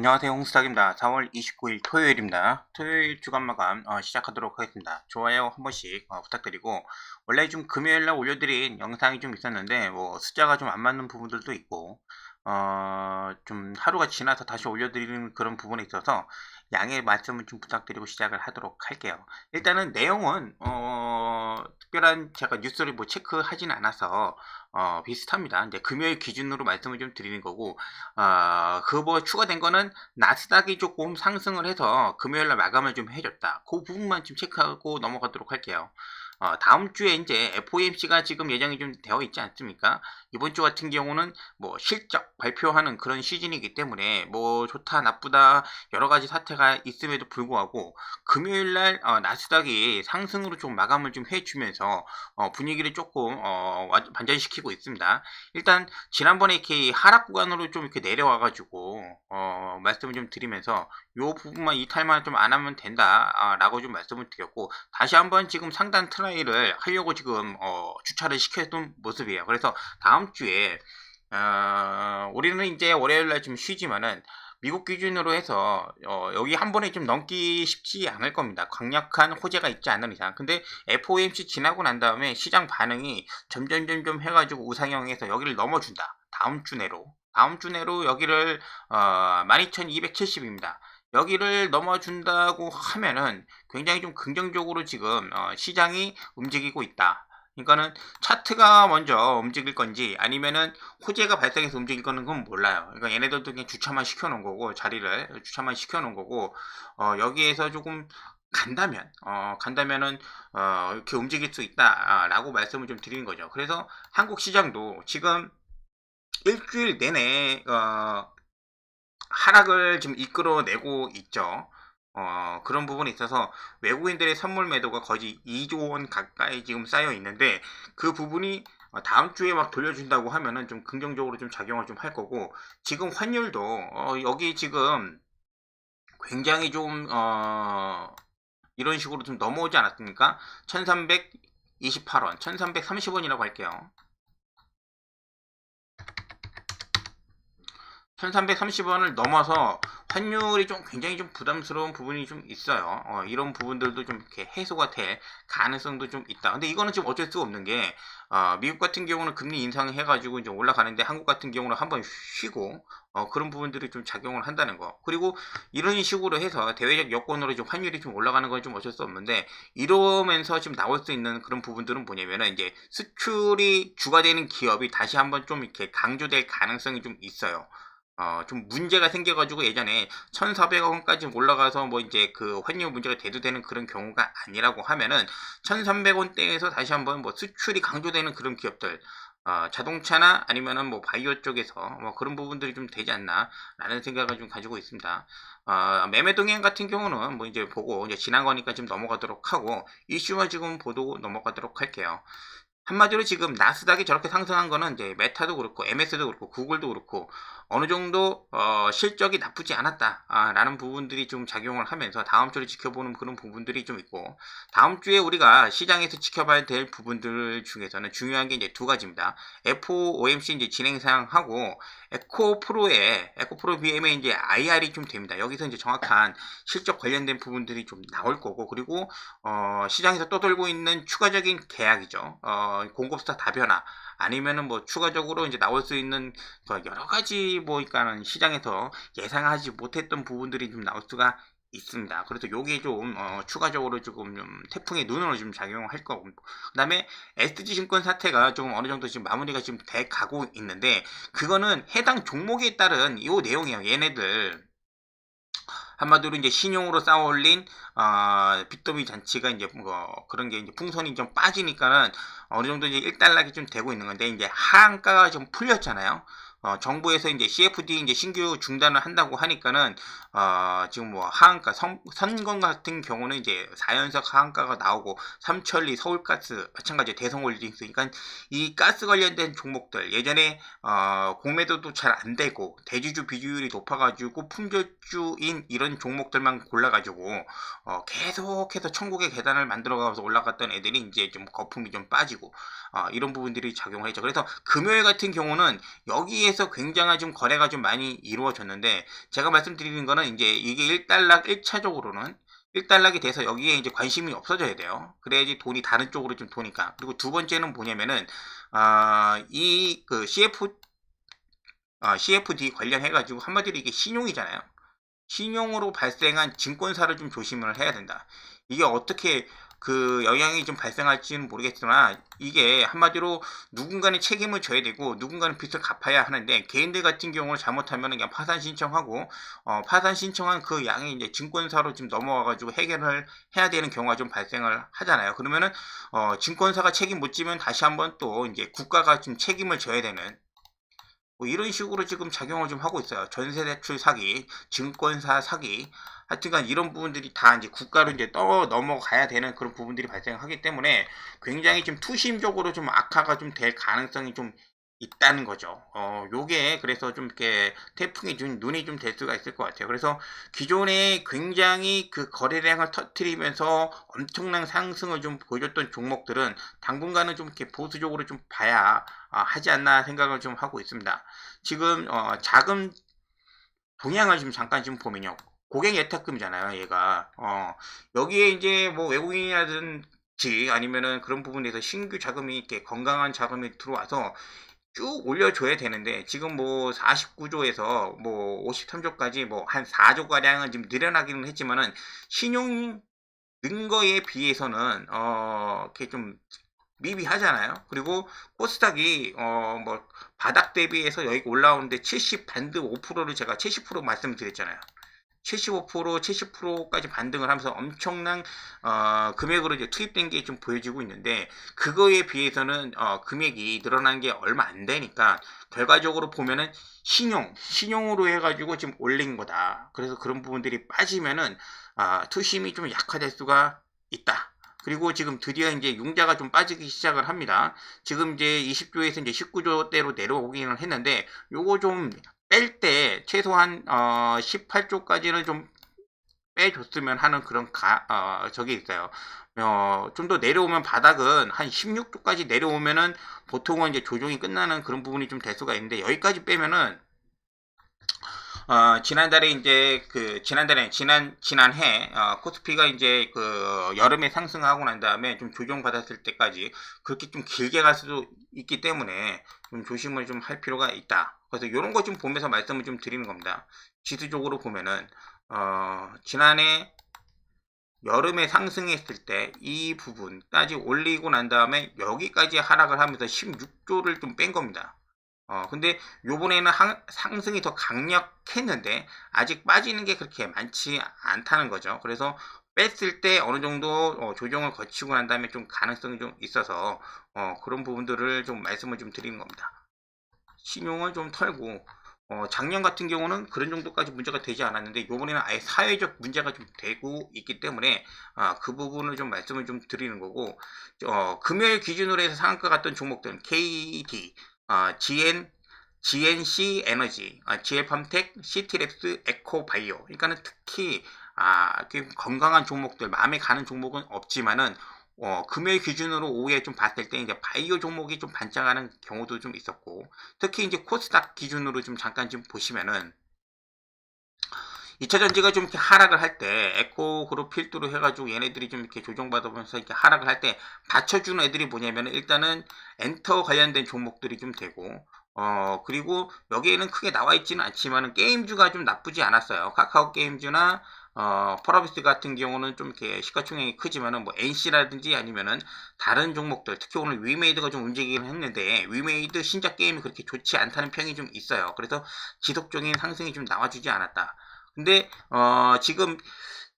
안녕하세요 홍스탁입니다. 4월 29일 토요일입니다. 토요일 주간 마감 어, 시작하도록 하겠습니다. 좋아요 한 번씩 어, 부탁드리고 원래 좀 금요일날 올려드린 영상이 좀 있었는데 뭐 숫자가 좀 안 맞는 부분들도 있고 어, 좀 하루가 지나서 다시 올려드리는 그런 부분에 있어서 양해 말씀을 좀 부탁드리고 시작을 하도록 할게요 일단은 내용은 어, 특별한 제가 뉴스를 뭐 체크하진 않아서 어, 비슷합니다. 이제 금요일 기준으로 말씀을 좀 드리는 거고, 어, 그뭐 추가된 거는 나스닥이 조금 상승을 해서 금요일날 마감을 좀 해줬다. 그 부분만 좀 체크하고 넘어가도록 할게요. 어, 다음 주에 이제 FOMC가 지금 예정이 좀 되어 있지 않습니까? 이번 주 같은 경우는 뭐 실적 발표하는 그런 시즌이기 때문에 뭐 좋다 나쁘다 여러 가지 사태가 있음에도 불구하고 금요일 날 어, 나스닥이 상승으로 좀 마감을 좀 해주면서 어, 분위기를 조금 어, 와- 반전시키고 있습니다. 일단 지난번에 이렇게 하락 구간으로 좀 이렇게 내려와가지고 어, 말씀을 좀 드리면서 요 부분만 이탈만 좀 안 하면 된다라고 좀 말씀을 드렸고 다시 한번 지금 상단 트라이를 하려고 지금 어, 주차를 시켜둔 모습이에요. 그래서 다음 주에 어, 우리는 이제 월요일날 좀 쉬지만은 미국 기준으로 해서 어, 여기 한 번에 좀 넘기 쉽지 않을 겁니다. 강력한 호재가 있지 않은 이상. 근데 FOMC 지나고 난 다음에 시장 반응이 점점 점점 해가지고 우상형에서 여기를 넘어준다. 다음 주 내로. 다음 주 내로 여기를 어, 12,270입니다. 여기를 넘어준다고 하면은 굉장히 좀 긍정적으로 지금 어, 시장이 움직이고 있다. 그러니까는 차트가 먼저 움직일 건지 아니면은 호재가 발생해서 움직일 거는 건 몰라요. 그러니까 얘네들도 그냥 주차만 시켜놓은 거고 자리를 주차만 시켜놓은 거고 어, 여기에서 조금 간다면 어, 간다면은 어, 이렇게 움직일 수 있다라고 말씀을 좀 드리는 거죠. 그래서 한국 시장도 지금 일주일 내내 어, 하락을 지금 이끌어내고 있죠. 어, 그런 부분에 있어서 외국인들의 선물 매도가 거의 2조 원 가까이 지금 쌓여 있는데 그 부분이 어, 다음 주에 막 돌려준다고 하면은 좀 긍정적으로 좀 작용을 좀 할 거고 지금 환율도 어, 여기 지금 굉장히 좀 어, 이런 식으로 좀 넘어오지 않았습니까? 1328원, 1330원이라고 할게요. 1330원을 넘어서 환율이 좀 굉장히 좀 부담스러운 부분이 좀 있어요. 어, 이런 부분들도 좀 이렇게 해소가 될 가능성도 좀 있다. 근데 이거는 지금 어쩔 수 없는 게 어, 미국 같은 경우는 금리 인상을 해가지고 이제 올라가는데 한국 같은 경우는 한번 쉬고 어, 그런 부분들이 좀 작용을 한다는 거. 그리고 이런 식으로 해서 대외적 여건으로 좀 환율이 좀 올라가는 건 좀 어쩔 수 없는데 이러면서 지금 나올 수 있는 그런 부분들은 뭐냐면은 이제 수출이 주가 되는 기업이 다시 한번 좀 이렇게 강조될 가능성이 좀 있어요. 어, 좀 문제가 생겨가지고 예전에 1,400억 원까지 올라가서 뭐 이제 그 환율 문제가 대두되는 그런 경우가 아니라고 하면은 1,300원대에서 다시 한번 뭐 수출이 강조되는 그런 기업들 어, 자동차나 아니면은 뭐 바이오 쪽에서 뭐 그런 부분들이 좀 되지 않나라는 생각을 좀 가지고 있습니다. 어, 매매 동행 같은 경우는 뭐 이제 보고 이제 지난 거니까 좀 넘어가도록 하고 이슈만 지금 보고 넘어가도록 할게요. 한마디로 지금 나스닥이 저렇게 상승한 거는 이제 메타도 그렇고 MS도 그렇고 구글도 그렇고 어느 정도 어, 실적이 나쁘지 않았다라는 부분들이 좀 작용을 하면서 다음 주를 지켜보는 그런 부분들이 좀 있고 다음 주에 우리가 시장에서 지켜봐야 될 부분들 중에서는 중요한 게 이제 두 가지입니다. FOMC 이제 진행상하고 에코 프로의 에코 프로 BM의 이제 IR이 좀 됩니다. 여기서 이제 정확한 실적 관련된 부분들이 좀 나올 거고 그리고 어, 시장에서 떠돌고 있는 추가적인 계약이죠. 어, 공급사 다변화 아니면은 뭐 추가적으로 이제 나올 수 있는 그 여러 가지 뭐니까는 시장에서 예상하지 못했던 부분들이 좀 나올 수가 있습니다. 그래서 요게 좀 어, 추가적으로 조금 좀 태풍의 눈으로 좀 작용할 거고 그다음에 SG 증권 사태가 좀 어느 정도 지금 마무리가 지금 돼 가고 있는데 그거는 해당 종목에 따른 요 내용이에요. 얘네들 한마디로 이제 신용으로 쌓아 올린 어, 빚더미 잔치가 이제 뭐 그런 게 이제 풍선이 좀 빠지니까는 어느 정도 이제 일단락이 좀 되고 있는 건데 이제 하한가가 좀 풀렸잖아요. 어, 정부에서 이제 CFD 이제 신규 중단을 한다고 하니까는 어, 지금 뭐 하한가 선, 선건 같은 경우는 이제 4연석 하한가가 나오고 삼천리 서울가스 마찬가지 대성홀딩스 그러니까 이 가스 관련된 종목들 예전에 어, 공매도도 잘 안 되고 대주주 비주율이 높아가지고 품절주인 이런 종목들만 골라가지고 어, 계속해서 천국의 계단을 만들어가면서 올라갔던 애들이 이제 좀 거품이 좀 빠지고 어, 이런 부분들이 작용을 했죠. 그래서 금요일 같은 경우는 여기에 여기에서 굉장한 좀 거래가 좀 많이 이루어졌는데 제가 말씀드리는 거는 이제 이게 1달러 1차적으로는 1달러이 돼서 여기에 이제 관심이 없어져야 돼요. 그래야지 돈이 다른 쪽으로 좀 도니까. 그리고 두 번째는 뭐냐면은 아, 이 그 CF 아, CFD 관련해가지고 한마디로 이게 신용이잖아요. 신용으로 발생한 증권사를 좀 조심을 해야 된다. 이게 어떻게 그 영향이 좀 발생할지는 모르겠지만 이게 한마디로 누군가는 책임을 져야 되고 누군가는 빚을 갚아야 하는데 개인들 같은 경우는 잘못하면 그냥 파산 신청하고 어, 파산 신청한 그 양이 이제 증권사로 좀 넘어와가지고 해결을 해야 되는 경우가 좀 발생을 하잖아요. 그러면은 어, 증권사가 책임 못 지면 다시 한번 또 이제 국가가 좀 책임을 져야 되는 뭐 이런 식으로 지금 작용을 좀 하고 있어요. 전세 대출 사기, 증권사 사기, 하여튼간 이런 부분들이 다 이제 국가로 이제 떠 넘어가야 되는 그런 부분들이 발생하기 때문에 굉장히 좀 투심적으로 좀 악화가 좀 될 가능성이 좀 있다는 거죠. 어, 요게 그래서 좀 이렇게 태풍이 좀 눈이 좀 될 수가 있을 것 같아요. 그래서 기존에 굉장히 그 거래량을 터트리면서 엄청난 상승을 좀 보여줬던 종목들은 당분간은 좀 이렇게 보수적으로 좀 봐야 어, 하지 않나 생각을 좀 하고 있습니다. 지금 어, 자금 동향을 좀 잠깐 좀 보면요. 고객 예탁금이잖아요, 얘가. 어, 여기에 이제 뭐 외국인이라든지 아니면은 그런 부분에서 신규 자금이 이렇게 건강한 자금이 들어와서 쭉 올려줘야 되는데 지금 뭐 49조에서 뭐 53조까지 뭐 한 4조 가량은 좀 늘어나기는 했지만은 신용 는 거에 비해서는 어 이렇게 좀 미비하잖아요. 그리고 코스닥이 어 뭐 바닥 대비해서 여기 올라오는데 70 반드 5%를 제가 70% 말씀드렸잖아요. 75% 70%까지 반등을 하면서 엄청난 어, 금액으로 이제 투입된 게 좀 보여지고 있는데 그거에 비해서는 어, 금액이 늘어난 게 얼마 안 되니까 결과적으로 보면은 신용 신용으로 해가지고 지금 올린 거다. 그래서 그런 부분들이 빠지면은 아, 투심이 좀 약화될 수가 있다. 그리고 지금 드디어 이제 융자가 좀 빠지기 시작을 합니다. 지금 이제 20조에서 이제 19조대로 내려오기는 했는데 요거 좀 뺄 때 최소한 어 18조까지는 좀 빼줬으면 하는 그런 가, 어, 저기 있어요. 어, 좀 더 내려오면 바닥은 한 16조까지 내려오면은 보통은 이제 조정이 끝나는 그런 부분이 좀 될 수가 있는데 여기까지 빼면은 어, 지난달에 이제 그 지난달에 지난 지난해 어, 코스피가 이제 그 여름에 상승하고 난 다음에 좀 조정 받았을 때까지 그렇게 좀 길게 갈 수도 있기 때문에 좀 조심을 좀 할 필요가 있다. 그래서 이런 거 좀 보면서 말씀을 좀 드리는 겁니다. 지수적으로 보면은 어, 지난해 여름에 상승했을 때 이 부분까지 올리고 난 다음에 여기까지 하락을 하면서 16조를 좀 뺀 겁니다. 어, 근데 요번에는 한, 상승이 더 강력했는데 아직 빠지는 게 그렇게 많지 않다는 거죠. 그래서 뺐을 때 어느 정도 어, 조정을 거치고 난 다음에 좀 가능성이 좀 있어서 어, 그런 부분들을 좀 말씀을 좀 드리는 겁니다. 신용을 좀 털고 어, 작년 같은 경우는 그런 정도까지 문제가 되지 않았는데 요번에는 아예 사회적 문제가 좀 되고 있기 때문에 아, 그 부분을 좀 말씀을 좀 드리는 거고 어, 금요일 기준으로 해서 상한가 갔던 종목들은 KD 어, GN, GNC 에너지, 어, GL팜텍, 시티랩스, 에코바이오. 그러니까는 특히 아, 건강한 종목들, 마음에 가는 종목은 없지만은 어, 금요일 기준으로 오후에 좀 봤을 때 이제 바이오 종목이 좀 반짝하는 경우도 좀 있었고 특히 이제 코스닥 기준으로 좀 잠깐 좀 보시면은 2차 전지가 좀 이렇게 하락을 할 때 에코 그룹 필두로 해가지고 얘네들이 좀 이렇게 조정받으면서 이렇게 하락을 할 때 받쳐주는 애들이 뭐냐면 일단은 엔터 관련된 종목들이 좀 되고 어 그리고 여기에는 크게 나와 있지는 않지만은 게임주가 좀 나쁘지 않았어요. 카카오 게임주나 어, 퍼라비스 같은 경우는 좀 이렇게 시가총액이 크지만은 뭐 NC라든지 아니면은 다른 종목들 특히 오늘 위메이드가 좀 움직이긴 했는데 위메이드 신작 게임이 그렇게 좋지 않다는 평이 좀 있어요. 그래서 지속적인 상승이 좀 나와주지 않았다. 근데 어, 지금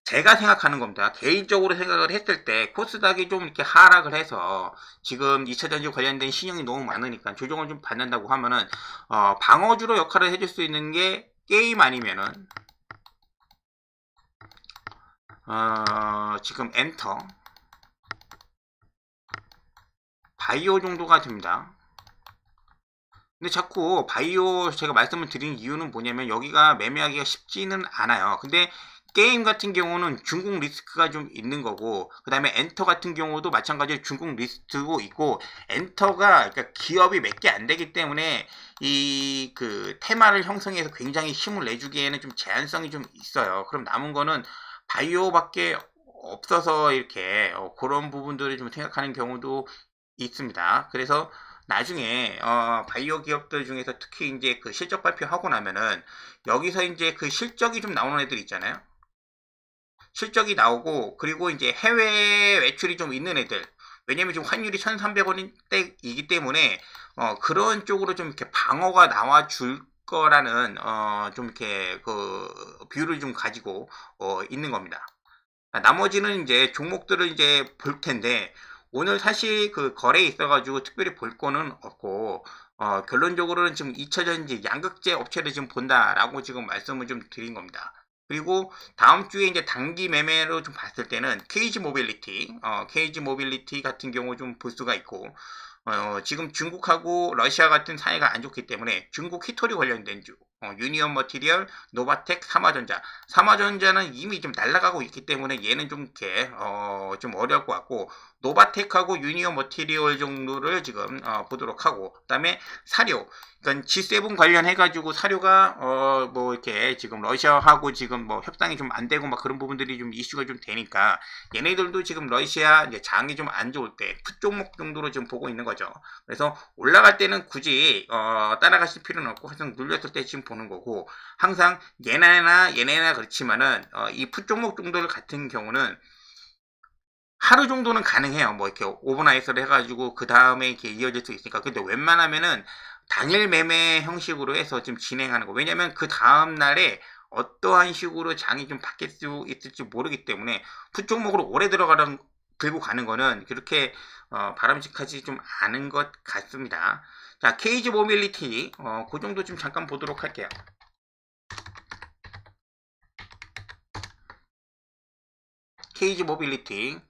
제가 생각하는 겁니다. 개인적으로 생각을 했을 때 코스닥이 좀 이렇게 하락을 해서 지금 2차전지 관련된 신용이 너무 많으니까 조정을 좀 받는다고 하면은 어, 방어주로 역할을 해줄 수 있는 게 게임 아니면은 어, 지금 엔터 바이오 정도가 됩니다. 근데 자꾸 바이오 제가 말씀을 드린 이유는 뭐냐면 여기가 매매하기가 쉽지는 않아요. 근데 게임 같은 경우는 중국 리스크가 좀 있는 거고 그 다음에 엔터 같은 경우도 마찬가지로 중국 리스크고 있고 엔터가 그러니까 기업이 몇 개 안 되기 때문에 이 그 테마를 형성해서 굉장히 힘을 내주기에는 좀 제한성이 좀 있어요. 그럼 남은 거는 바이오밖에 없어서 이렇게 어, 그런 부분들을 좀 생각하는 경우도 있습니다. 그래서 나중에 어, 바이오 기업들 중에서 특히 이제 그 실적 발표하고 나면은 여기서 이제 그 실적이 좀 나오는 애들 있잖아요. 실적이 나오고 그리고 이제 해외 매출이 좀 있는 애들 왜냐면 지금 환율이 1,300원이기 때문에 어, 그런 쪽으로 좀 이렇게 방어가 나와 줄 거라는 어, 좀 이렇게 그 뷰를 좀 가지고 어, 있는 겁니다. 아, 나머지는 이제 종목들을 이제 볼 텐데 오늘 사실 그 거래에 있어가지고 특별히 볼 거는 없고 어, 결론적으로는 지금 2차전 이제 양극재 업체를 지금 본다라고 지금 말씀을 좀 드린 겁니다. 그리고 다음 주에 이제 단기 매매로 좀 봤을 때는 KG 모빌리티, 어, KG 모빌리티 같은 경우 좀 볼 수가 있고, 어, 지금 중국하고 러시아 같은 사이가 안 좋기 때문에 중국 히토리 관련된 주, 어, 유니온 머티리얼, 노바텍, 삼화전자. 삼화전자는 이미 좀 날아가고 있기 때문에 얘는 좀 이렇게, 어, 좀 어려울 것 같고, 노바텍하고 유니온 머티리얼 정도를 지금, 어, 보도록 하고, 그 다음에 사료. 그러니까 G7 관련해 가지고 사료가, 어, 뭐 이렇게 지금 러시아하고 지금 뭐 협상이 좀 안 되고 막 그런 부분들이 좀 이슈가 좀 되니까 얘네들도 지금 러시아 이제 장이 좀 안 좋을 때 풋 종목 정도로 지금 보고 있는 거죠. 그래서 올라갈 때는 굳이 어, 따라가실 필요는 없고 항상 눌렸을 때 지금 보는 거고 항상 얘네나 얘네나 그렇지만은 어, 이 풋 종목 정도를 같은 경우는 하루 정도는 가능해요. 뭐 이렇게 오버나이트를 해가지고 그 다음에 이렇게 이어질 수 있으니까. 근데 웬만하면은 당일 매매 형식으로 해서 지금 진행하는 거. 왜냐면 그 다음 날에 어떠한 식으로 장이 좀 바뀔 수 있을지 모르기 때문에 풋종목으로 오래 들어가는 들고 가는 거는 그렇게 어, 바람직하지 좀 않은 것 같습니다. 자, 케이지 모빌리티 어, 그 정도 좀 잠깐 보도록 할게요. 케이지 모빌리티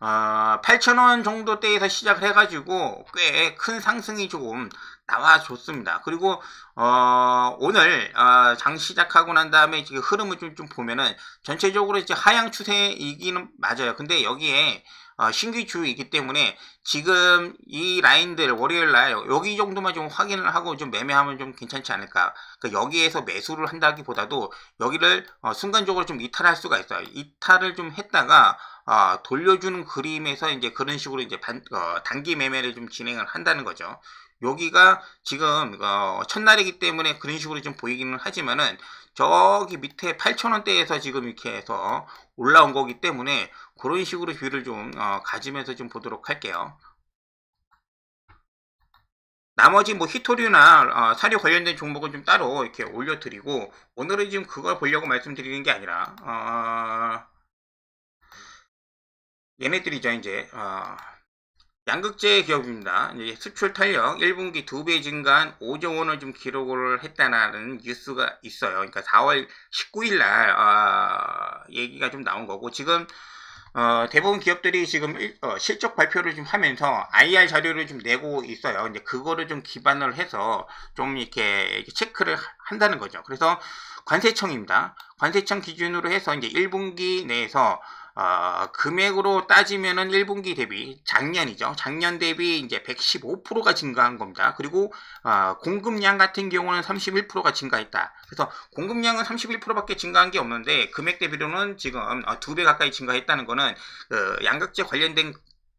어, 8,000원 정도 대에서 시작을 해가지고 꽤 큰 상승이 조금 나와줬습니다. 그리고 어, 오늘 어, 장 시작하고 난 다음에 지금 흐름을 좀, 좀 보면은 전체적으로 이제 하향 추세이기는 맞아요. 근데 여기에 어, 신규 주이기 때문에 지금 이 라인들 월요일 날 여기 정도만 좀 확인을 하고 좀 매매하면 좀 괜찮지 않을까. 그러니까 여기에서 매수를 한다기보다도 여기를 어, 순간적으로 좀 이탈할 수가 있어요. 이탈을 좀 했다가 어, 돌려주는 그림에서 이제 그런 식으로 이제 반, 어, 단기 매매를 좀 진행을 한다는 거죠. 여기가 지금 어, 첫날이기 때문에 그런 식으로 좀 보이기는 하지만은 저기 밑에 8,000원대에서 지금 이렇게 해서 올라온 거기 때문에 그런 식으로 뷰를 좀 어, 가지면서 좀 보도록 할게요. 나머지 뭐 히토류나 어, 사료 관련된 종목은 좀 따로 이렇게 올려드리고 오늘은 지금 그걸 보려고 말씀드리는 게 아니라 어, 얘네들이 죠 이제 어, 양극재 기업입니다. 수출 탄력 1분기 2배 증가한 5조 원을 좀 기록을 했다는 뉴스가 있어요. 그러니까 4월 19일 날 어, 얘기가 좀 나온 거고 지금 어, 대부분 기업들이 지금 일, 어, 실적 발표를 좀 하면서 IR 자료를 좀 내고 있어요. 이제 그거를 좀 기반을 해서 좀 이렇게 체크를 한다는 거죠. 그래서 관세청입니다. 관세청 기준으로 해서 이제 1분기 내에서 어, 금액으로 따지면은 1분기 대비 작년이죠. 작년 대비 이제 115%가 증가한 겁니다. 그리고 어, 공급량 같은 경우는 31%가 증가했다. 그래서 공급량은 31%밖에 증가한 게 없는데 금액 대비로는 지금 어, 2배 가까이 증가했다는 거는 어, 양극재 관련된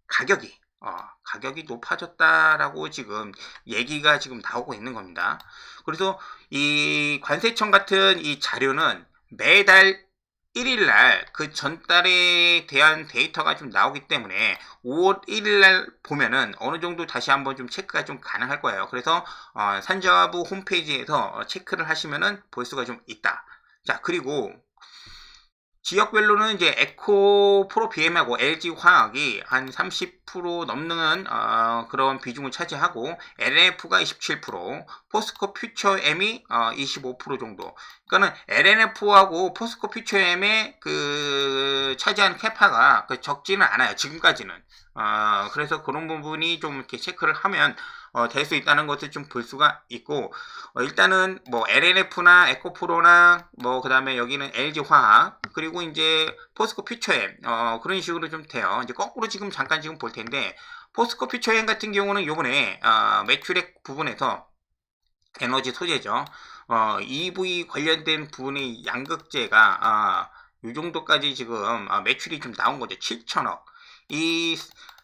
가격이 어, 가격이 높아졌다라고 지금 얘기가 지금 나오고 있는 겁니다. 그래서 이 관세청 같은 이 자료는 매달 1일 날 그 전달에 대한 데이터가 좀 나오기 때문에 5월 1일 날 보면은 어느 정도 다시 한번 좀 체크가 좀 가능할 거예요. 그래서 어, 산자부 홈페이지에서 체크를 하시면은 볼 수가 좀 있다. 자 그리고 지역별로는 이제 에코 프로 BM하고 LG 화학이 한 30% 넘는 어, 그런 비중을 차지하고 LNF가 27%, 포스코 퓨처 M이 어, 25% 정도. 그러니까는 LNF하고 포스코 퓨처 M의 그 차지한 캐파가 그 적지는 않아요. 지금까지는. 어, 그래서 그런 부분이 좀 이렇게 체크를 하면 될 수 있다는 것을 좀 볼 수가 있고 어, 일단은 뭐 LNF나 에코프로나 뭐 그다음에 여기는 LG 화학 그리고 이제 포스코 퓨처엠 어, 그런 식으로 좀 돼요. 이제 거꾸로 지금 잠깐 지금 볼 텐데 포스코 퓨처엠 같은 경우는 요번에 어, 매출액 부분에서 에너지 소재죠. 어, EV 관련된 부분의 양극재가 아, 이 정도까지 지금 아, 매출이 좀 나온 거죠. 7천억. 이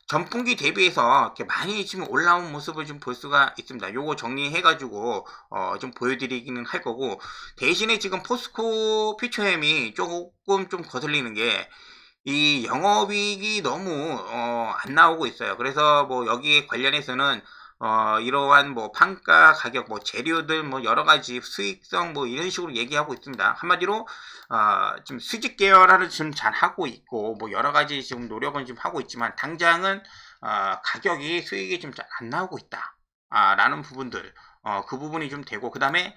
전분기 대비해서 이렇게 많이 지금 올라온 모습을 좀 볼 수가 있습니다. 요거 정리해가지고 어, 좀 보여드리기는 할 거고 대신에 지금 포스코 퓨처햄이 조금 좀 거슬리는 게 이 영업이익이 너무 어, 안 나오고 있어요. 그래서 뭐 여기에 관련해서는 어, 이러한 뭐 판가 가격 뭐 재료들 뭐 여러 가지 수익성 뭐 이런 식으로 얘기하고 있습니다. 한마디로 어, 지금 수직 계열화를 지금 잘 하고 있고 뭐 여러 가지 지금 노력은 좀 하고 있지만 당장은 어, 가격이 수익이 좀 잘 안 나오고 있다. 아, 라는 부분들 어, 그 부분이 좀 되고 그 다음에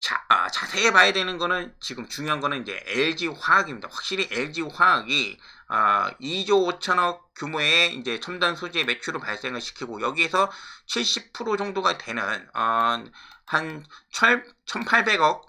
자, 아, 자세히 봐야 되는 거는 지금 중요한 거는 이제 LG 화학입니다. 확실히 LG 화학이 아, 2조 5천억 규모의 이제 첨단 소재 매출을 발생을 시키고 여기에서 70% 정도가 되는 어, 한 1,800억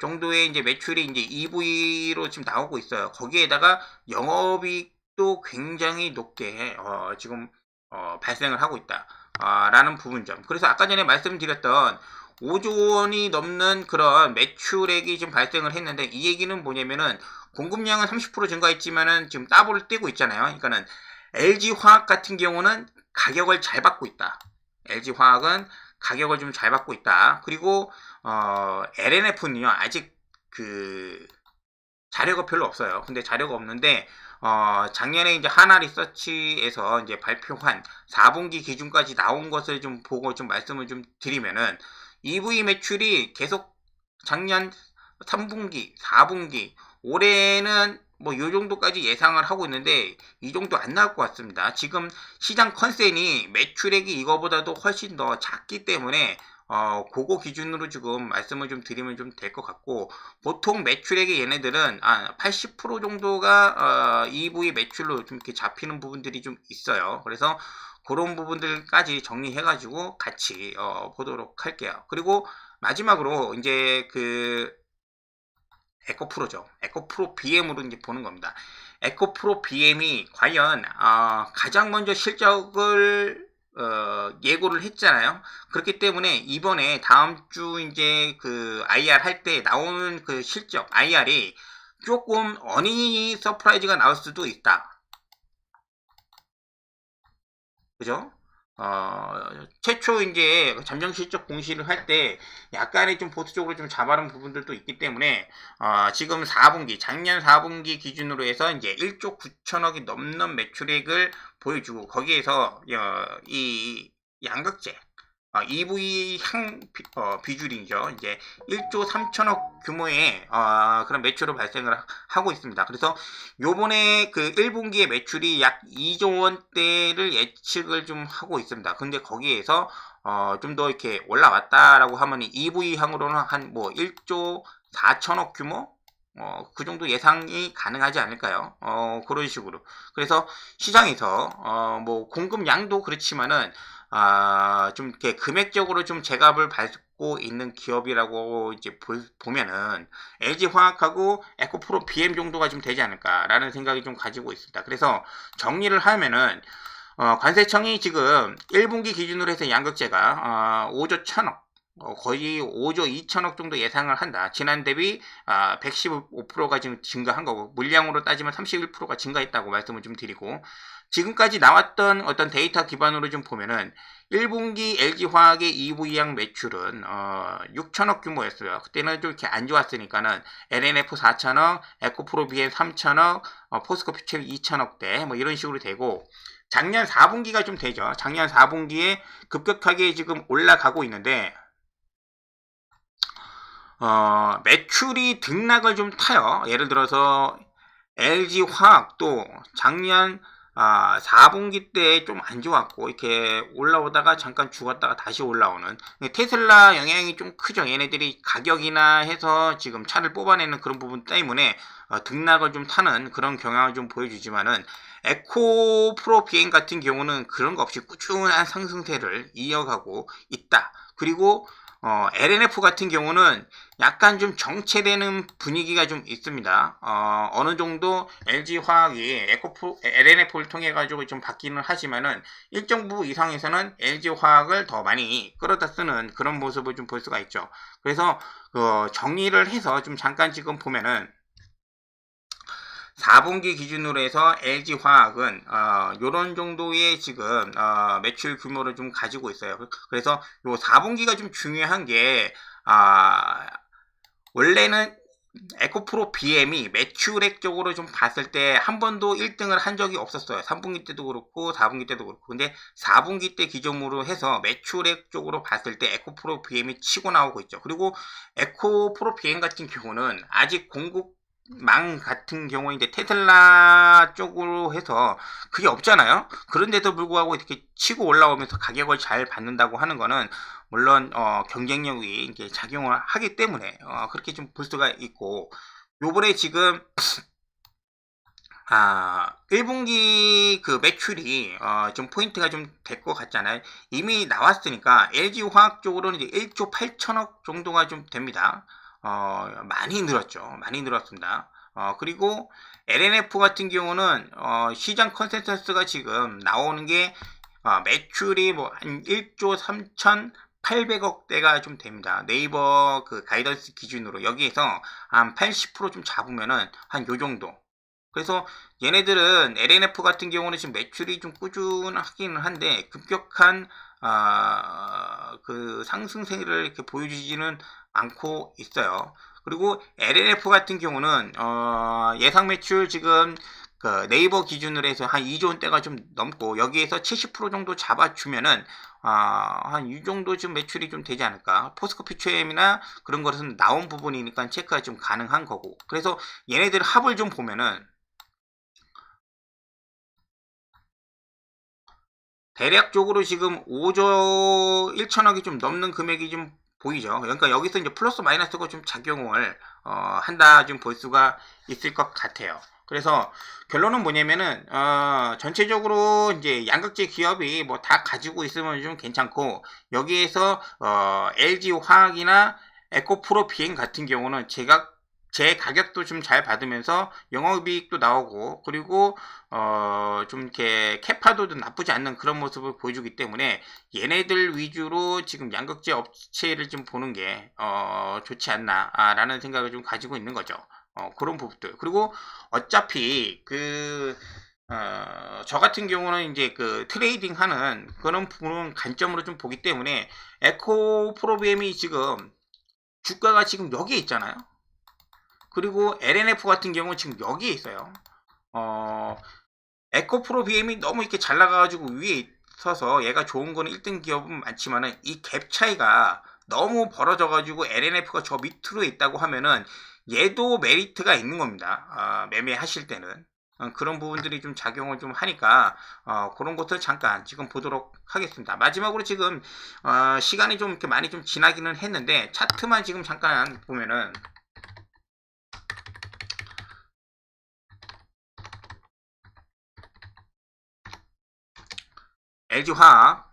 정도의 이제 매출이 이제 EV로 지금 나오고 있어요. 거기에다가 영업이익도 굉장히 높게 어, 지금 어, 발생을 하고 있다. 아, 라는 부분점. 그래서 아까 전에 말씀드렸던 5조 원이 넘는 그런 매출액이 지금 발생을 했는데 이 얘기는 뭐냐면은 공급량은 30% 증가했지만은 지금 따블을 떼고 있잖아요. 그러니까는 LG 화학 같은 경우는 가격을 잘 받고 있다. LG 화학은 가격을 좀 잘 받고 있다. 그리고 어, LNF는요 아직 그 자료가 별로 없어요. 근데 자료가 없는데 어, 작년에 이제 하나 리서치에서 이제 발표한 4분기 기준까지 나온 것을 좀 보고 좀 말씀을 좀 드리면은 EV 매출이 계속 작년 3분기, 4분기, 올해는 뭐 요 정도까지 예상을 하고 있는데 이 정도 안 나올 것 같습니다. 지금 시장 컨센이 매출액이 이거보다도 훨씬 더 작기 때문에 어, 그거 기준으로 지금 말씀을 좀 드리면 좀 될 것 같고, 보통 매출액이 얘네들은, 아, 80% 정도가, 어, EV 매출로 좀 이렇게 잡히는 부분들이 좀 있어요. 그래서 그런 부분들까지 정리해가지고 같이, 어, 보도록 할게요. 그리고 마지막으로, 이제 그, 에코 프로죠. 에코 프로 BM으로 이제 보는 겁니다. 에코 프로 BM이 과연, 어, 가장 먼저 실적을 어, 예고를 했잖아요. 그렇기 때문에 이번에 다음 주 이제 그 IR 할 때 나오는 그 실적 IR이 조금 어니 서프라이즈가 나올 수도 있다. 그죠? 어, 최초 이제 잠정 실적 공시를 할 때 약간의 좀 보수적으로 좀 잡아놓은 부분들도 있기 때문에 어, 지금 4분기 작년 4분기 기준으로 해서 이제 1조 9천억이 넘는 매출액을 보여주고 거기에서 어, 이 양극재 어, EV 향 비, 어, 비줄이죠. 이제 1조 3천억 규모의 어, 그런 매출을 발생을 하, 고 있습니다. 그래서 요번에 그 1분기의 매출이 약 2조 원대를 예측을 좀 하고 있습니다. 근데 거기에서 어, 좀 더 이렇게 올라왔다라고 하면 EV 향으로는 한 뭐 1조 4천억 규모 어, 그 정도 예상이 가능하지 않을까요? 어, 그런 식으로. 그래서 시장에서, 어, 뭐, 공급량도 그렇지만은, 아, 좀 이렇게 금액적으로 좀 제값을 밟고 있는 기업이라고 이제 보, 면은 LG 화학하고 에코프로 BM 정도가 좀 되지 않을까라는 생각이 좀 가지고 있습니다. 그래서 정리를 하면은 어, 관세청이 지금 1분기 기준으로 해서 양극재가 어, 5조 1000억 어, 거의 5조 2천억 정도 예상을 한다. 지난 대비 아, 115%가 지금 증가한 거고 물량으로 따지면 31%가 증가했다고 말씀을 좀 드리고 지금까지 나왔던 어떤 데이터 기반으로 좀 보면은 1분기 LG화학의 EV양 매출은 어, 6천억 규모였어요. 그때는 좀 이렇게 안 좋았으니까는 LNF 4천억, 에코프로 BM 3천억, 어, 포스코 퓨첼 2천억대 뭐 이런 식으로 되고 작년 4분기가 좀 되죠. 작년 4분기에 급격하게 지금 올라가고 있는데 어, 매출이 등락을 좀 타요. 예를 들어서 LG 화학도 작년 아, 4분기 때 좀 안 좋았고 이렇게 올라오다가 잠깐 죽었다가 다시 올라오는 테슬라 영향이 좀 크죠. 얘네들이 가격이나 해서 지금 차를 뽑아내는 그런 부분 때문에 어, 등락을 좀 타는 그런 경향을 좀 보여주지만은 에코 프로 비행 같은 경우는 그런 거 없이 꾸준한 상승세를 이어가고 있다. 그리고 어, LNF 같은 경우는 약간 좀 정체되는 분위기가 좀 있습니다. 어, 어느 정도 LG 화학이 에코프, LNF를 통해 가지고 좀 바뀌는 하지만은 일정 부분 이상에서는 LG 화학을 더 많이 끌어다 쓰는 그런 모습을 좀 볼 수가 있죠. 그래서 어, 정리를 해서 좀 잠깐 지금 보면은 4분기 기준으로 해서 LG 화학은 어, 이런 정도의 지금 어, 매출 규모를 좀 가지고 있어요. 그래서 요 4분기가 좀 중요한 게 아, 원래는 에코프로 BM이 매출액적으로 좀 봤을 때 한 번도 1등을 한 적이 없었어요. 3분기 때도 그렇고 4분기 때도 그렇고. 근데 4분기 때 기준으로 해서 매출액 쪽으로 봤을 때 에코프로 BM이 치고 나오고 있죠. 그리고 에코프로 BM 같은 경우는 아직 공급 망 같은 경우에 이제 테슬라 쪽으로 해서 그게 없잖아요. 그런데도 불구하고 이렇게 치고 올라오면서 가격을 잘 받는다고 하는 거는 물론 어, 경쟁력이 이제 작용을 하기 때문에 어, 그렇게 좀 볼 수가 있고 요번에 지금 아 1분기 그 매출이 어, 좀 포인트가 좀 될 것 같잖아요. 이미 나왔으니까 LG 화학 쪽으로는 이제 1조 8천억 정도가 좀 됩니다. 어, 많이 늘었죠. 많이 늘었습니다. 어, 그리고 LNF 같은 경우는 어, 시장 컨센서스가 지금 나오는 게 어, 매출이 뭐 한 1조 3천 800억대가 좀 됩니다. 네이버 그 가이던스 기준으로 여기에서 한 80%좀 잡으면은 한 요 정도. 그래서 얘네들은 LNF 같은 경우는 지금 매출이 좀 꾸준하기는 한데 급격한 아, 그 상승세를 이렇게 보여주지는 않고 있어요. 그리고 LNF 같은 경우는 어, 예상 매출 지금 그 네이버 기준으로 해서 한 2조 원대가 좀 넘고 여기에서 70% 정도 잡아주면은 아, 한 이 정도 좀 매출이 좀 되지 않을까. 포스코 피처엠이나 그런 것은 나온 부분이니까 체크가 좀 가능한 거고. 그래서 얘네들 합을 좀 보면은 대략적으로 지금 5조 1천억이 좀 넘는 금액이 좀 보이죠. 그러니까 여기서 이제 플러스 마이너스가 좀 작용을 어, 한다 좀 볼 수가 있을 것 같아요. 그래서 결론은 뭐냐면은 어, 전체적으로 이제 양극재 기업이 뭐 다 가지고 있으면 좀 괜찮고 여기에서 어, LG 화학이나 에코프로 비행 같은 경우는 제가 제 가격도 좀 잘 받으면서 영업이익도 나오고 그리고 어 좀 이렇게 캐파도 나쁘지 않는 그런 모습을 보여주기 때문에 얘네들 위주로 지금 양극재 업체를 좀 보는 게 어 좋지 않나라는 생각을 좀 가지고 있는 거죠. 어 그런 부분들 그리고 어차피 그 어, 저 같은 경우는 이제 그 트레이딩 하는 그런 부분 관점으로 좀 보기 때문에 에코 프로비엠이 지금 주가가 지금 여기에 있잖아요. 그리고 LNF 같은 경우 는 지금 여기에 있어요. 어, 에코프로 BM이 너무 이렇게 잘 나가가지고 위에 있어서 얘가 좋은 거는 1등 기업은 많지만은 이 갭 차이가 너무 벌어져가지고 LNF가 저 밑으로 있다고 하면은 얘도 메리트가 있는 겁니다. 어, 매매하실 때는. 어, 그런 부분들이 좀 작용을 좀 하니까 어, 그런 것들 잠깐 지금 보도록 하겠습니다. 마지막으로 지금 어, 시간이 좀 이렇게 많이 좀 지나기는 했는데 차트만 지금 잠깐 보면은 LG화학.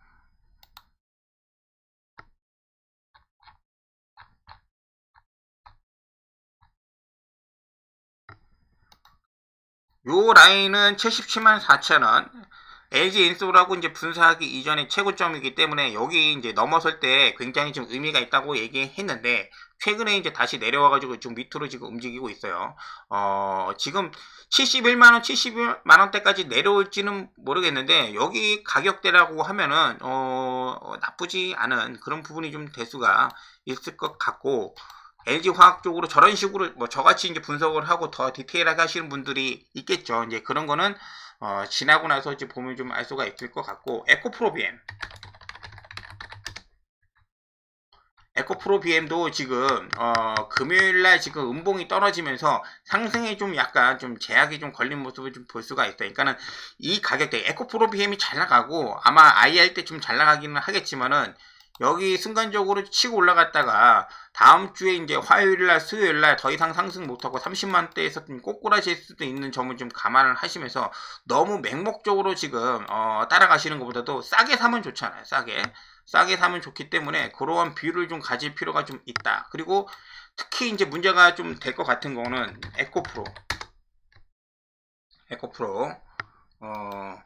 요 라인은 77만 4천원 LG 인솔하고 이제 분사하기 이전의 최고점이기 때문에 여기 이제 넘어설 때 굉장히 좀 의미가 있다고 얘기했는데 최근에 이제 다시 내려와가지고 좀 밑으로 지금 움직이고 있어요. 어, 지금 71만원, 71만원대까지 내려올지는 모르겠는데, 여기 가격대라고 하면은, 어, 나쁘지 않은 그런 부분이 좀 대수가 있을 것 같고, LG 화학 쪽으로 저런 식으로 뭐 저같이 이제 분석을 하고 더 디테일하게 하시는 분들이 있겠죠. 이제 그런 거는 어, 지나고 나서 이제 보면 좀 알 수가 있을 것 같고 에코프로비엠 에코프로 BM도 지금 어, 금요일날 지금 음봉이 떨어지면서 상승에 좀 약간 좀 제약이 좀 걸린 모습을 좀 볼 수가 있어요. 그러니까는 이 가격대 에코프로 BM이 잘 나가고 아마 IR 때 좀 잘 나가기는 하겠지만은 여기 순간적으로 치고 올라갔다가 다음 주에 이제 화요일 날 수요일 날 더 이상 상승 못하고 30만 대에서 좀 꼬꾸라질 수도 있는 점을 좀 감안을 하시면서 너무 맹목적으로 지금 어, 따라가시는 것보다도 싸게 사면 좋잖아요. 싸게 싸게 사면 좋기 때문에 그러한 비율을 좀 가질 필요가 좀 있다. 그리고 특히 이제 문제가 좀 될 것 같은 거는 에코프로 에코프로 어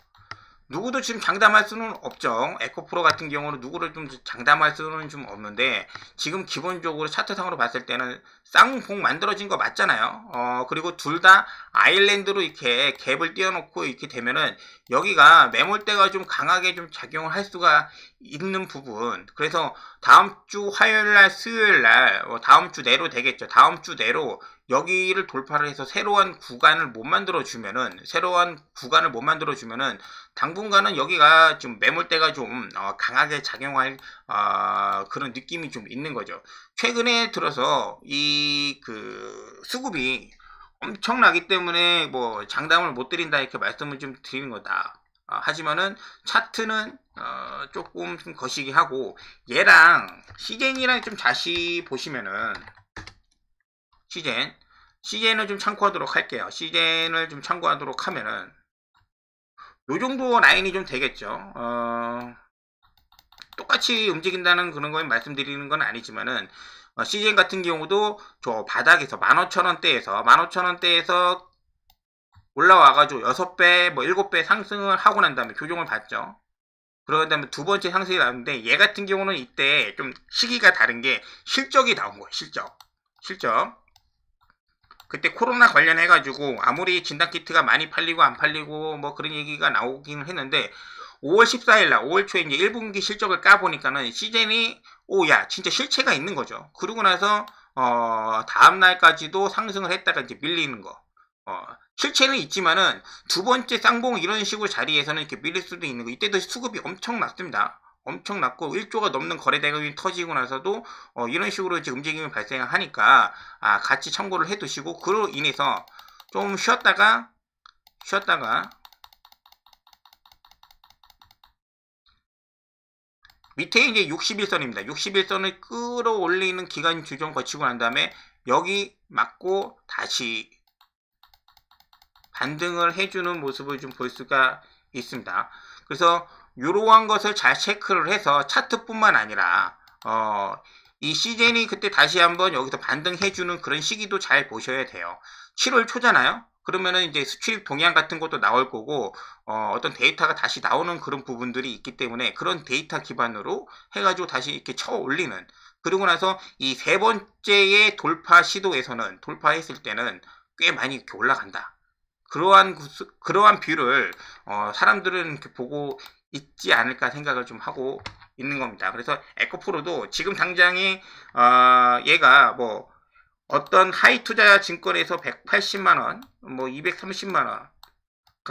누구도 지금 장담할 수는 없죠. 에코프로 같은 경우는 누구를 좀 장담할 수는 좀 없는데 지금 기본적으로 차트상으로 봤을 때는 쌍봉 만들어진 거 맞잖아요. 어 그리고 둘 다 아일랜드로 이렇게 갭을 띄워놓고 이렇게 되면은 여기가 매몰대가 좀 강하게 좀 작용을 할 수가 있는 부분. 그래서 다음 주 화요일 날, 수요일 날, 어, 다음 주 내로 되겠죠. 다음 주 내로 여기를 돌파를 해서 새로운 구간을 못 만들어 주면은 새로운 구간을 못 만들어 주면은 당분간은 여기가 좀 매물대가 좀 어, 강하게 작용할 어, 그런 느낌이 좀 있는 거죠. 최근에 들어서 이 그 수급이 엄청나기 때문에 뭐 장담을 못 드린다 이렇게 말씀을 좀 드리는 거다. 어, 하지만은 차트는 어, 조금 좀 거시기 하고 얘랑 시젠이랑 좀 자시 보시면은 시젠 시젠을 좀 참고하도록 할게요. 시젠을 좀 참고하도록 하면은 요 정도 라인이 좀 되겠죠. 어, 똑같이 움직인다는 그런 걸 말씀드리는 건 아니지만은 어, CGN 같은 경우도 저 바닥에서 15,000원대에서 15,000원대에서 올라와가지고 6배, 뭐 7배 상승을 하고 난 다음에 교정을 받죠. 그런 다음에 두 번째 상승이 나왔는데 얘 같은 경우는 이때 좀 시기가 다른 게 실적이 나온 거예요. 실적. 실적. 그때 코로나 관련해가지고 아무리 진단키트가 많이 팔리고 안 팔리고 뭐 그런 얘기가 나오기는 했는데 5월 14일 날 5월 초에 이제 1분기 실적을 까보니까는 시젠이 오 야 진짜 실체가 있는 거죠. 그러고 나서 어 다음 날까지도 상승을 했다가 이제 밀리는 거. 어 실체는 있지만은 두 번째 쌍봉 이런 식으로 자리에서는 이렇게 밀릴 수도 있는 거. 이때도 수급이 엄청 났습니다. 엄청 났고 1조가 넘는 거래 대금이 터지고 나서도 어, 이런 식으로 이제 움직임이 발생하니까 아, 같이 참고를 해 두시고 그로 인해서 좀 쉬었다가 쉬었다가 밑에 이제 61선입니다. 61선을 끌어올리는 기간 규정 거치고 난 다음에 여기 맞고 다시 반등을 해주는 모습을 좀 볼 수가 있습니다. 그래서 이러한 것을 잘 체크를 해서 차트뿐만 아니라 어, 이 시즌이 그때 다시 한번 여기서 반등해주는 그런 시기도 잘 보셔야 돼요. 7월 초잖아요. 그러면은 이제 수출입 동향 같은 것도 나올 거고 어, 떤 데이터가 다시 나오는 그런 부분들이 있기 때문에 그런 데이터 기반으로 해가지고 다시 이렇게 쳐 올리는 그리고 나서 이 세 번째의 돌파 시도에서는 돌파했을 때는 꽤 많이 이렇게 올라간다. 그러한 그러한 뷰를 어, 사람들은 이렇게 보고 있지 않을까 생각을 좀 하고 있는 겁니다. 그래서 에코프로도 지금 당장에 어, 얘가 뭐 어떤 하이 투자 증권에서 180만 원, 뭐 230만 원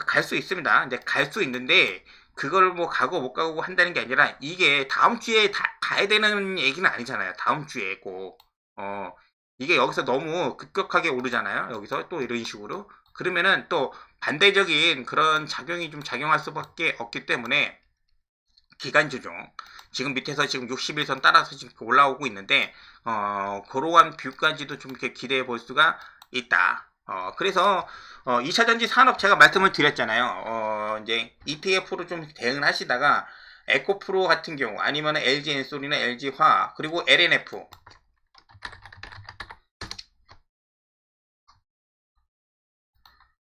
갈 수 있습니다. 근데 갈수 있는데 그걸 뭐 가고 못 가고 한다는 게 아니라 이게 다음 주에 다 가야 되는 얘기는 아니잖아요. 다음 주에 꼭 어, 이게 여기서 너무 급격하게 오르잖아요. 여기서 또 이런 식으로 그러면은 또 반대적인 그런 작용이 좀 작용할 수밖에 없기 때문에 기간 조정 지금 밑에서 지금 61선 따라서 지금 올라오고 있는데 어 그러한 뷰까지도 좀 이렇게 기대해 볼 수가 있다. 어 그래서 어 2차 전지 산업 제가 말씀을 드렸잖아요. 어 이제 ETF로 좀 대응을 하시다가 에코프로 같은 경우 아니면 LG 엔솔이나 LG 화 그리고 LNF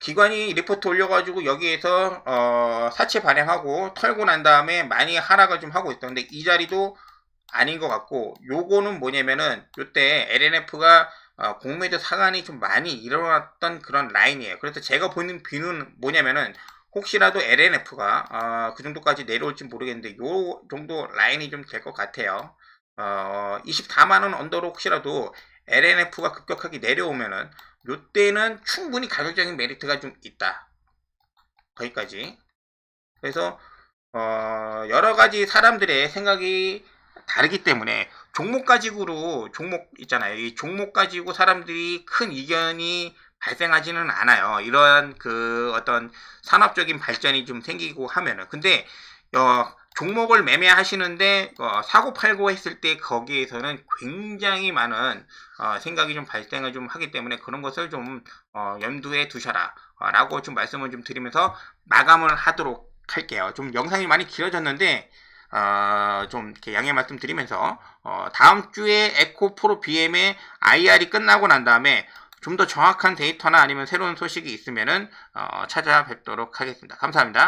기관이 리포트 올려가지고 여기에서 어, 사채 발행하고 털고 난 다음에 많이 하락을 좀 하고 있었는데 이 자리도 아닌 것 같고 요거는 뭐냐면은 요때 LNF가 어, 공매도 상한이 좀 많이 일어났던 그런 라인이에요. 그래서 제가 보는 뷰는 뭐냐면은 혹시라도 LNF가 어, 그 정도까지 내려올지 모르겠는데 요 정도 라인이 좀 될 것 같아요. 어, 24만원 언더로 혹시라도 LNF가 급격하게 내려오면은 요때는 충분히 가격적인 메리트가 좀 있다. 거기까지. 그래서 어, 여러 가지 사람들의 생각이 다르기 때문에 종목 가지고로 종목 있잖아요. 이 종목 가지고 사람들이 큰 이견이 발생하지는 않아요. 이러한 그 어떤 산업적인 발전이 좀 생기고 하면은. 근데 어, 종목을 매매하시는데 어, 사고 팔고 했을 때 거기에서는 굉장히 많은 어, 생각이 좀 발생을 좀 하기 때문에 그런 것을 좀 어, 염두에 두셔라 어, 라고 좀 말씀을 좀 드리면서 마감을 하도록 할게요. 좀 영상이 많이 길어졌는데 어, 좀 이렇게 양해 말씀 드리면서 어, 다음 주에 에코 프로 BM의 IR이 끝나고 난 다음에 좀 더 정확한 데이터나 아니면 새로운 소식이 있으면은 어, 찾아뵙도록 하겠습니다. 감사합니다.